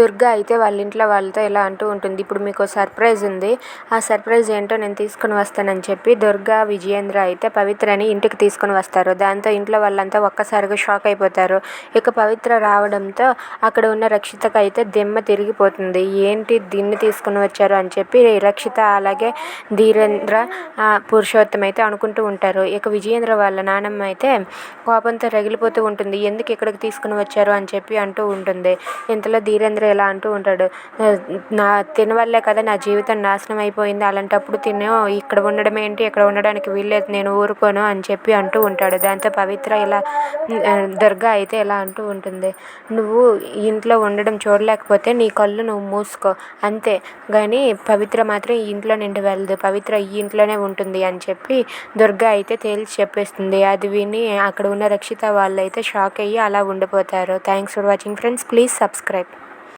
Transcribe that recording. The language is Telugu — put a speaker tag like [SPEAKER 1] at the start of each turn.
[SPEAKER 1] దుర్గ అయితే వాళ్ళ ఇంట్లో వాళ్ళతో ఇలా అంటూ ఉంటుంది. ఇప్పుడు మీకు సర్ప్రైజ్ ఉంది. ఆ సర్ప్రైజ్ ఏంటో నేను తీసుకొని వస్తానని చెప్పి దుర్గ విజయేంద్ర అయితే పవిత్రని ఇంటికి తీసుకొని వస్తారు. దాంతో ఇంట్లో వాళ్ళంతా ఒక్కసారిగా షాక్ అయిపోతారు. ఇక పవిత్ర రావడంతో అక్కడ ఉన్న రక్షితకు అయితే దిమ్మ తిరిగిపోతుంది. ఏంటి దీన్ని తీసుకుని వచ్చారు అని చెప్పి రక్షిత అలాగే ధీరేంద్ర పురుషోత్తం అయితే అనుకుంటూ ఉంటారు. ఇక విజయేంద్ర వాళ్ళ నానమ్మ అయితే కోపంతో రగిలిపోతూ ఉంటుంది. ఎందుకు ఇక్కడికి తీసుకుని వచ్చారు అని చెప్పి అంటూ ఉంటుంది. ఇంతలో ధీరేంద్ర ఇలా అంటూ ఉంటాడు నా తిన వల్లే కదా నా జీవితం నాశనం అయిపోయింది. అలాంటప్పుడు తిను ఇక్కడ ఉండడం ఏంటి ఇక్కడ ఉండడానికి వీల్లేదు నేను ఊరుకోను అని చెప్పి అంటూ ఉంటాడు. దాంతో పవిత్ర ఇలా దుర్గా అయితే ఇలా అంటూ ఉంటుంది. నువ్వు ఇంట్లో ఉండడం చూడలేకపోతే నీ కళ్ళు నువ్వు మూసుకో అంతే. కానీ పవిత్ర మాత్రం ఈ ఇంట్లో నుండి వెళ్ళదు. పవిత్ర ఈ ఇంట్లోనే ఉంటుంది అని చెప్పి దుర్గా అయితే తేల్చి చెప్పేస్తుంది. అది విని అక్కడ ఉన్న రక్షిత వాళ్ళు అయితే షాక్ అయ్యి అలా ఉండిపోతారు. Thanks for watching friends please subscribe